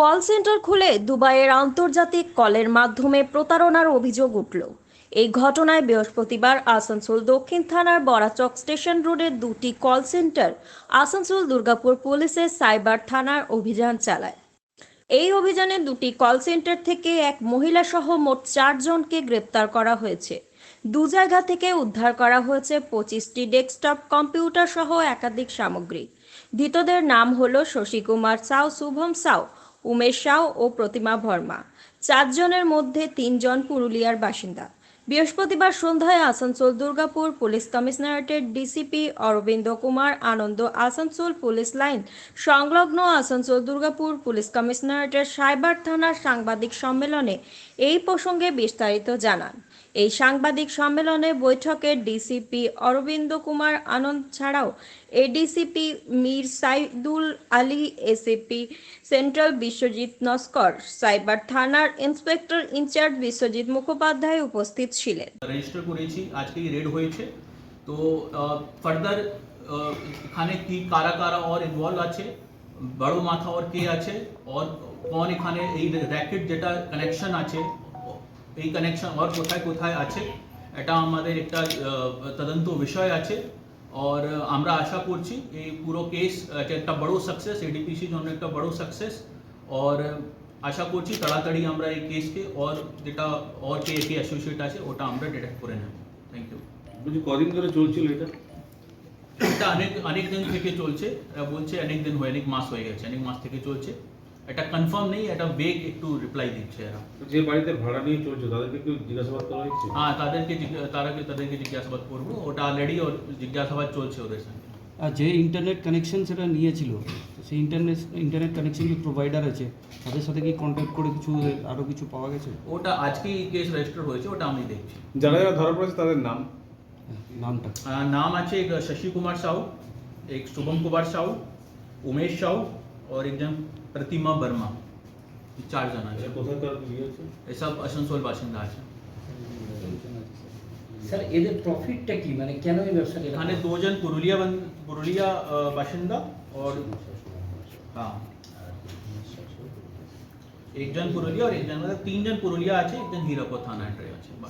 Call centre খুলে দুবাইয়ের আন্তর্জাতিক কলের মাধ্যমে প্রতারণার অভিযোগ উঠল। এই ঘটনায় বৃহস্পতিবার আসানসোল দক্ষিণ থানার বরাচক স্টেশন রোডের দুটি কল সেন্টার আসানসোল দুর্গাপুর পুলিশের সাইবার থানার অভিযান চালায়। এই অভিযানে দুটি কল সেন্টার থেকে এক মহিলা সহ মোট চারজনকে গ্রেপ্তার করা হয়েছে। দু জায়গা থেকে উদ্ধার করা হয়েছে পঁচিশটি ডেস্কটপ, কম্পিউটার সহ একাধিক সামগ্রী। ধৃতদের নাম হলো শশীকুমার সাউ, শুভম সাউ উমেশ সাউ ও প্রতিমা ভর্মা। চারজনের মধ্যে তিনজন পুরুলিয়ার বাসিন্দা। বৃহস্পতিবার সন্ধ্যায় Asansol Durgapur police কমিশনারেটের DCP Arvind Kumar Anand Asansol police line সংলগ্ন আসানসোল দুর্গাপুর পুলিশ কমিশনারেটের সাইবার থানার সাংবাদিক সম্মেলনে এই প্রসঙ্গে বিস্তারিত জানান। এই সাংবাদিক সম্মেলনে বৈঠকে ডিসিপি অরবিন্দ কুমার আনন্দ ছাড়াও ADCP Mir Saidul Ali, ACP central Biswajit Naskar, cyber থানার inspector in charge Biswajit Mukhopadhyay উপস্থিত ছিলেন রেজিস্টার করেছি আজকে রেড হয়েছে তো ফার্দার এখানে কি কারা কারা ওর ইনভলভ আছে বড় মাথা ওর কে আছে ওর কোন এখানে এই র্যাকেট যেটা কানেকশন আছে এই কানেকশন ওর কোথায় কোথায় আছে এটা আমাদের একটা আহ, তদন্ত বিষয় আছে আর আমরা আশা করছি এই পুরো কেস একটা বড় সাকসেস এডিপিসির জন্য একটা বড় সাকসেস আর আশা করছি তাড়াতাড়ি আমরা এই কেসকে ওর যেটা ওর কে কে অ্যাসোসিয়েট আছে ওটা আমরা ডিটেক্ট করে নেব থ্যাংক ইউ বলছি কদিন ধরে চলছিল এটা এটা অনেক অনেক দিন থেকে চলছে এরা বলছে অনেক দিন হয়ে অনেক মাস হয়ে গেছে অনেক মাস থেকে চলছে এটা কনফার্ম নেই এটা বেগ একটু রিপ্লাই দিচ্ছে এরা যে বাড়িতে ভাড়া নিয়ে চলছে তাদেরকে কেউ জিজ্ঞাসাবাদ করা হয়েছে হ্যাঁ তাদেরকে জিজ্ঞা- তারাকে তাদেরকে জিজ্ঞাসাবাদ করবো ওটা অলরেডি ওর জিজ্ঞাসাবাদ চলছে ওদের সঙ্গে আর যে ইন্টারনেট কানেকশন সেটা নিয়েছিল তো সেই ইন্টারনেট ইন্টারনেট কানেকশন যে প্রোভাইডার আছে তাদের সাথে কি কন্ট্যাক্ট করে কিছু আরও কিছু পাওয়া গেছে ওটা আজকেই কেস রেজিস্টার হয়েছে ওটা আমি দেখছি যারা যারা ধরা পড়েছে তাদের নাম হ্যাঁ, নামটা আহ, নাম আছে एक शशि कुमार साहू एक शुभम कुमार साहू उमेश साहू और एक जन प्रतिमा वर्मा ये चार जन আছে এরা কোথায় তার ইয়ে স্যার এদের প্রফিটটা কি মানে কেন এই ব্যবসাটা এখানে দুজন পুরুলিয়া বান- পুরুলিয়া আহ, বাসিন্দা और हाँ एक जन पुरुलिया और एक जन मतलब तीन जन पुरुलिया আছে एक जन হিরাপুর থানা এন্ট্রি আছে বাস।